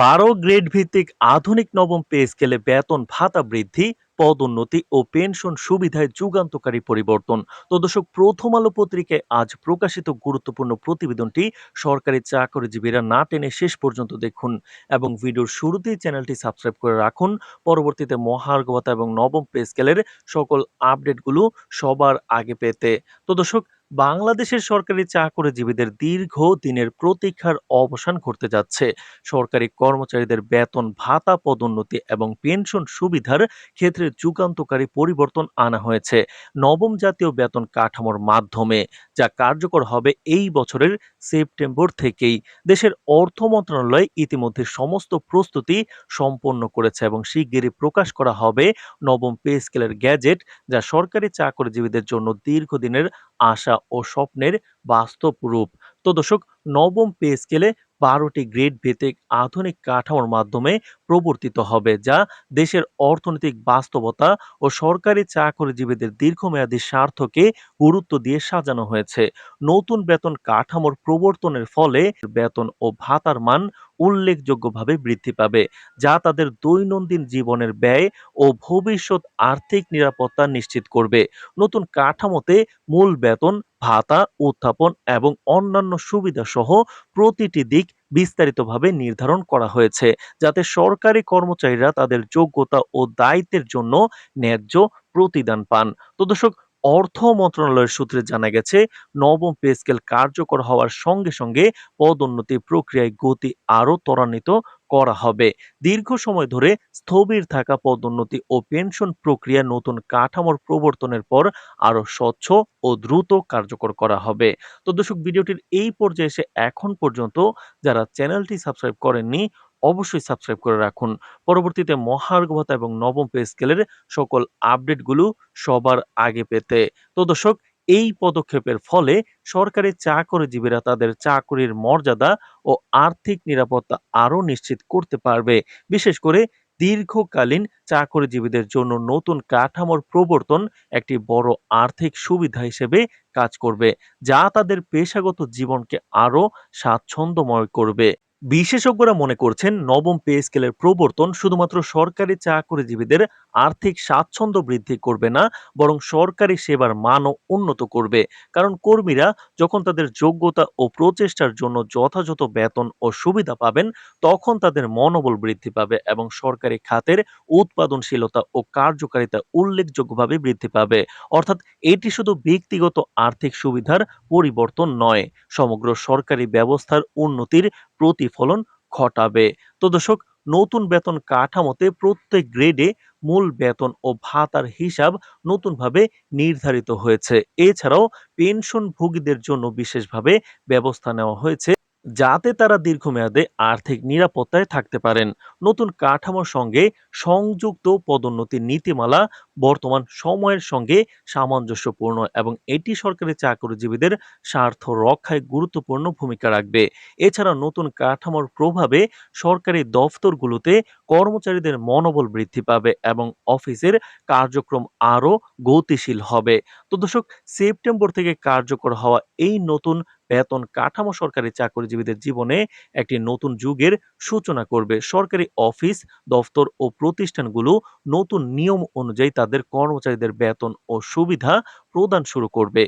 বারো গ্রেড ভিত্তিক আধুনিক নবম পে স্কেলে বেতন ভাতা বৃদ্ধি, পদোন্নতি ও পেনশন সুবিধায় যুগান্তকারী পরিবর্তন। তো দর্শক, প্রথম আলো পত্রিকায় আজ প্রকাশিত গুরুত্বপূর্ণ প্রতিবেদনটি সরকারি চাকরিজীবীরা না টেনে শেষ পর্যন্ত দেখুন এবং ভিডিওর শুরুতেই চ্যানেলটি সাবস্ক্রাইব করে রাখুন। পরবর্তীতে মহার্ঘভাতা এবং নবম পে স্কেলের সকল আপডেটগুলো সবার আগে পেতে। তো দর্শক বাংলাদেশের সরকারি চাকরিজীবীদের দীর্ঘ দিনের প্রতীক্ষার অবসান ঘটতে যাচ্ছে। সরকারি কর্মচারীদের বেতন, ভাতা পদোন্নতি এবং পেনশন সুবিধার ক্ষেত্রে যুগান্তকারী পরিবর্তন আনা হয়েছে। নবম জাতীয় বেতন কাঠামোর মাধ্যমে যা কার্যকর হবে এই বছরের সেপ্টেম্বর থেকেই। দেশের অর্থ মন্ত্রণালয় ইতিমধ্যে সমস্ত প্রস্তুতি সম্পন্ন করেছে এবং শিগগিরই প্রকাশ করা হবে নবম পে স্কেলের গ্যাজেট, যা সরকারি চাকরিজীবীদের জন্য দীর্ঘদিনের আশা ও স্বপ্নের বাস্তব রূপ। তো দর্শক, নবম পে স্কেলে বারোটি গ্রেড ভিত্তিক আধুনিক কাঠামোর মাধ্যমে প্রবর্তিত হবে, যা দেশের অর্থনৈতিক বাস্তবতা ও সরকারি চাকরিজীবীদের দীর্ঘমেয়াদী স্বার্থকে গুরুত্ব দিয়ে সাজানো হয়েছে। নতুন বেতন কাঠামোর প্রবর্তনের ফলে বেতন ও ভাতার মান উল্লেখযোগ্যভাবে বৃদ্ধি পাবে, যা তাদের দৈনন্দিন জীবনের ব্যয় ও ভবিষ্যৎ আর্থিক নিরাপত্তা নিশ্চিত করবে। নতুন কাঠামোতে মূল বেতন ভাতা, উত্থাপন এবং অন্যান্য সুবিধা সহ প্রতিটি দিক বিস্তারিতভাবে নির্ধারণ করা হয়েছে, যাতে সরকারি কর্মচারীরা তাদের যোগ্যতা ও দায়িত্বের জন্য ন্যায্য প্রতিদান পান। তো দর্শক, অর্থ মন্ত্রণালয়ের সূত্রে জানা গেছে, নবম পে স্কেল কার্যকর হওয়ার সঙ্গে সঙ্গে পদোন্নতি প্রক্রিয়ায় গতি আরও ত্বরান্বিত করা হবে। দীর্ঘ সময় ধরে স্থবির থাকা পদোন্নতি ও পেনশন প্রক্রিয়া নতুন কাঠামোর প্রবর্তনের পর আরও স্বচ্ছ ও দ্রুত কার্যকর করা হবে। তো দর্শক, ভিডিওটির এই পর্যায়ে এসে এখন পর্যন্ত যারা চ্যানেলটি সাবস্ক্রাইব করেননি, অবশ্যই সাবস্ক্রাইব করে রাখুন। পরবর্তীতে মহার্ঘ ভাতা এবং নবম পে স্কেলের সকল আপডেটগুলো সবার আগে পেতে। তো দর্শক এই পদক্ষেপের ফলে সরকারি চাকরিজীবীরা তাদের চাকরির মর্যাদা ও আর্থিক নিরাপত্তা আরও নিশ্চিত করতে পারবে। বিশেষ করে দীর্ঘকালীন চাকরিজীবীদের জন্য নতুন কাঠামোর প্রবর্তন একটি বড় আর্থিক সুবিধা হিসেবে কাজ করবে, যা তাদের পেশাগত জীবনকে আরও স্বাচ্ছন্দ্যময় করবে। বিশেষজ্ঞরা মনে করছেন নবম পে স্কেলের প্রবর্তন শুধুমাত্র সরকারি চাকরিজীবীদের আর্থিক স্বাচ্ছন্দ্য বৃদ্ধি করবে না, বরং সরকারি সেবার মানও উন্নত করবে। কারণ কর্মীরা যখন তাদের যোগ্যতা ও প্রচেষ্টার জন্য যথাযথ বেতন ও সুবিধা পাবেন, তখন তাদের মনোবল বৃদ্ধি পাবে এবং সরকারি খাতের উৎপাদনশীলতা ও কার্যকারিতা উল্লেখযোগ্যভাবে বৃদ্ধি পাবে। অর্থাৎ এটি শুধু ব্যক্তিগত আর্থিক সুবিধার পরিবর্তন নয়, সমগ্র সরকারি ব্যবস্থার উন্নতির প্রতিফলন ঘটাবে। তো দর্শক, নতুন বেতন কাঠামোতে প্রত্যেক গ্রেডে মূল বেতন ও ভাতার হিসাব নতুনভাবে নির্ধারিত হয়েছে। এছাড়াও পেনশন ভোগীদের জন্য বিশেষভাবে ব্যবস্থা নেওয়া হয়েছে। যাতে তারা দীর্ঘমেয়াদে আর্থিক নিরাপত্তায় থাকতে পারেন। নতুন কাঠামোর সঙ্গে সংযুক্ত পদোন্নতি নীতিমালা বর্তমান সময়ের সঙ্গে সামঞ্জস্যপূর্ণ এবং এটি সরকারি চাকরিজীবীদের স্বার্থ রক্ষায় গুরুত্বপূর্ণ ভূমিকা রাখবে। এছাড়া নতুন কাঠামোর প্রভাবে সরকারি দফতরগুলোতে কর্মচারীদের মনোবল বৃদ্ধি পাবে এবং অফিসের কার্যক্রম আরও গতিশীল হবে। তো দর্শক, সেপ্টেম্বর থেকে কার্যকর হওয়া এই নতুন বেতন কাঠামো সরকারি চাকরিজীবীদের জীবনে একটি নতুন যুগের সূচনা করবে। সরকারি অফিস, দফতর ও প্রতিষ্ঠানগুলো নতুন নিয়ম অনুযায়ী তাদের কর্মচারীদের বেতন ও সুবিধা প্রদান শুরু করবে।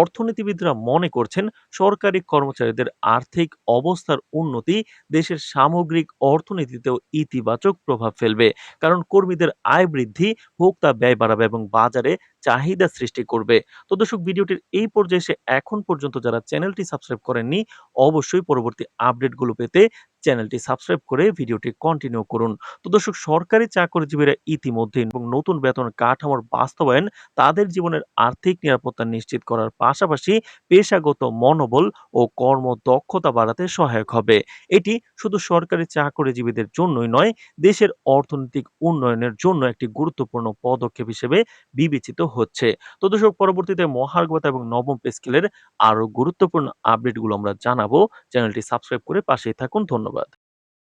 অর্থনীতিবিদরা মনে করছেন, সরকারি কর্মচারীদের আর্থিক অবস্থার উন্নতি দেশের সামগ্রিক অর্থনীতিতেও ইতিবাচক প্রভাব ফেলবে। কারণ কর্মীদের আয় বৃদ্ধি, ভোক্তা ব্যয় বাড়াবে এবং বাজারে চাহিদা সৃষ্টি করবে। তো দর্শক, ভিডিওটির এই পর্যায়ে এসে এখন পর্যন্ত যারা চ্যানেলটি সাবস্ক্রাইব করেননি, অবশ্যই পরবর্তী আপডেটগুলো পেতে চ্যানেলটি সাবস্ক্রাইব করে ভিডিওটি কন্টিনিউ করুন। তো দর্শক, সরকারি চাকরিজীবীরা ইতিমধ্যে এবং নতুন বেতন কাঠামোর বাস্তবায়ন তাদের জীবনের আর্থিক নিরাপত্তা নিশ্চিত করার পাশাপাশি পেশাগত মনোবল ও কর্মদক্ষতা বাড়াতে সহায়ক হবে। এটি শুধু সরকারি চাকরিজীবীদের জন্যই নয়, দেশের অর্থনৈতিক উন্নয়নের জন্য একটি গুরুত্বপূর্ণ পদক্ষেপ হিসেবে বিবেচিত হচ্ছে। তো দর্শক, পরবর্তীতে মহার্গবতা এবং নবম পে স্কেলের আরও গুরুত্বপূর্ণ আপডেটগুলো আমরা জানাব। চ্যানেলটি সাবস্ক্রাইব করে পাশেই থাকুন। ধন্যবাদ।